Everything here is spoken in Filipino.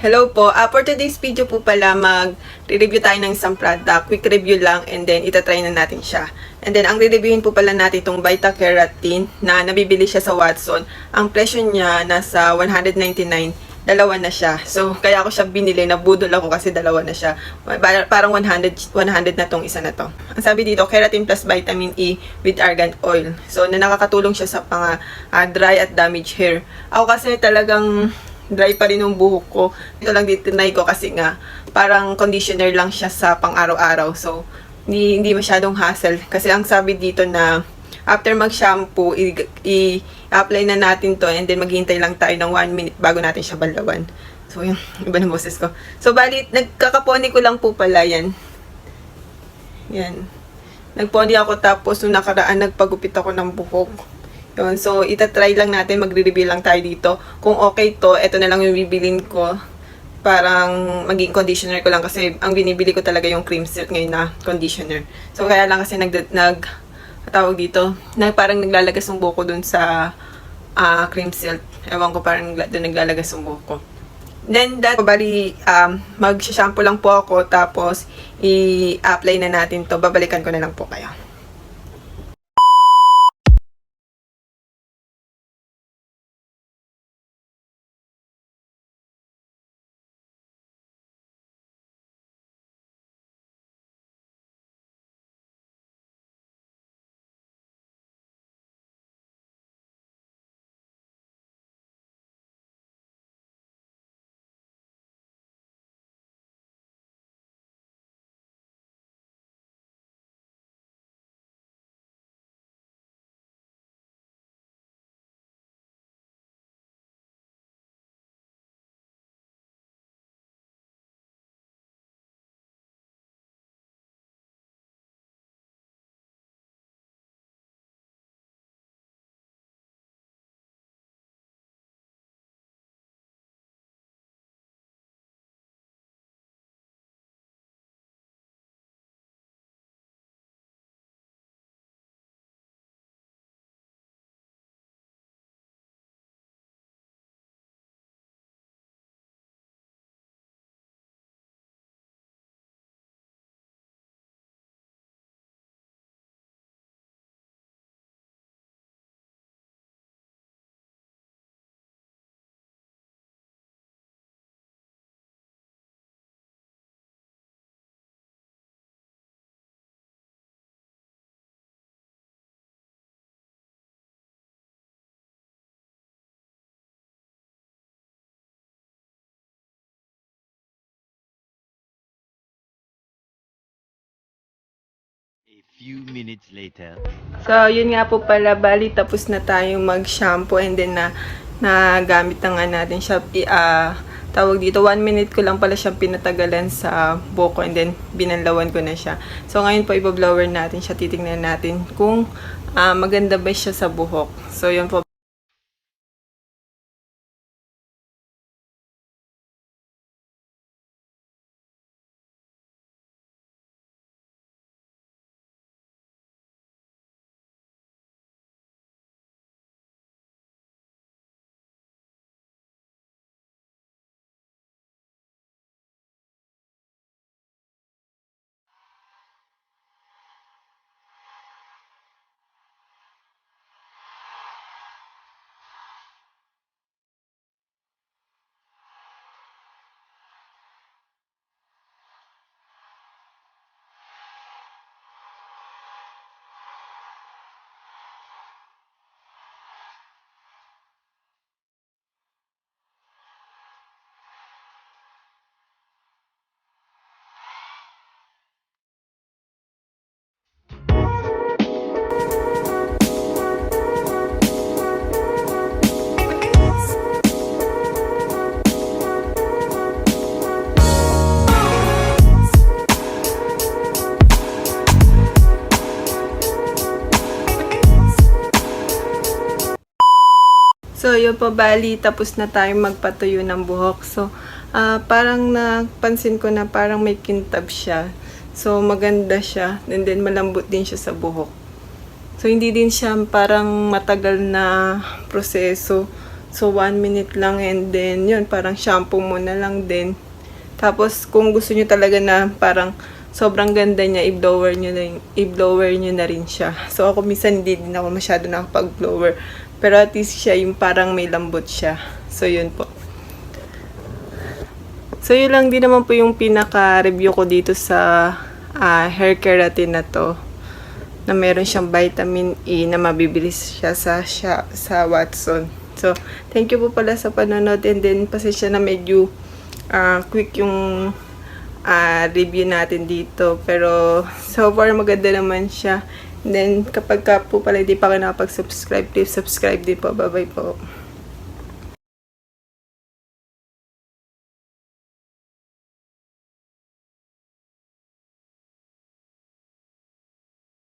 Hello po. Uh, for today's video po pala, mag-review tayo ng isang product. Quick review lang and then itatry na natin siya. And then ang re-reviewin po pala natin itong Vita Keratin na nabibili siya sa Watson. Ang presyo niya nasa 199 dalawa na siya. So, kaya ako siya binili. Nabudol ako kasi dalawa na siya. Par- Parang 100, 100 na tong isa na to. Ang sabi dito, keratin plus vitamin E with argan oil. So, na nakakatulong siya sa mga ah, dry at damaged hair. Ako kasi talagang dry pa rin yung buhok ko. Ito lang ditinay ko kasi nga parang conditioner lang siya sa pang-araw-araw. So, hindi, hindi masyadong hassle. Kasi ang sabi dito na after mag-shampoo, i-apply na natin to and then maghihintay lang tayo ng 1 minute bago natin siya balawan. So, yung iba ng boses ko. So, bali, nagkakaponi ko lang po pala yan. Yan. Nagponi ako tapos nung nakaraan nagpagupit ako ng buhok. Yun, so itatry lang natin, magre-review lang tayo dito. Kung okay to, ito na lang yung bibilin ko. Parang maging conditioner ko lang kasi ang binibili ko talaga yung cream silk ngayon na conditioner. So kaya lang kasi nag, nag tawag dito, na parang naglalagas yung buhok ko dun sa ah, cream silk. Ewan ko parang dun naglalagas yung buhok ko. Then that, bali, um, mag-shampoo lang po ako tapos i-apply na natin to. Babalikan ko na lang po kayo. Few minutes later. So, yun nga po pala, bali tapos na tayong mag-shampoo and then na nagamit na nga natin siya. Ah, tawag dito, one minute ko lang pala siyang pinatagalan sa buhok ko and then binanlawan ko na siya. So, ngayon po ibablower natin siya. Titingnan natin kung ah, maganda ba siya sa buhok. So, yun po. Yun po, bali, tapos na tayo magpatuyo ng buhok. So, ah, parang napansin ko na parang may kintab siya. So, maganda siya. And then, malambot din siya sa buhok. So, hindi din siya parang matagal na proseso. So, 1 minute lang and then, yun, parang shampoo mo na lang din. Tapos, kung gusto nyo talaga na parang sobrang ganda niya, i-blower nyo na, i-blower nyo na rin siya. So, ako minsan hindi din ako masyado nakapag-blower. Pero at least siya yung parang may lambot siya. So, yun po. So, yun lang din naman po yung pinaka-review ko dito sa ah, hair keratin na to. Na meron siyang vitamin E na mabibilis siya sa, siya, sa Watson. So, thank you po pala sa panonood and then pasensya na medyo ah, quick yung ah, review natin dito. Pero, so far maganda naman siya. Then, kapag ka po pala hindi pa kayo nakapag-subscribe, please subscribe din po. Bye-bye po.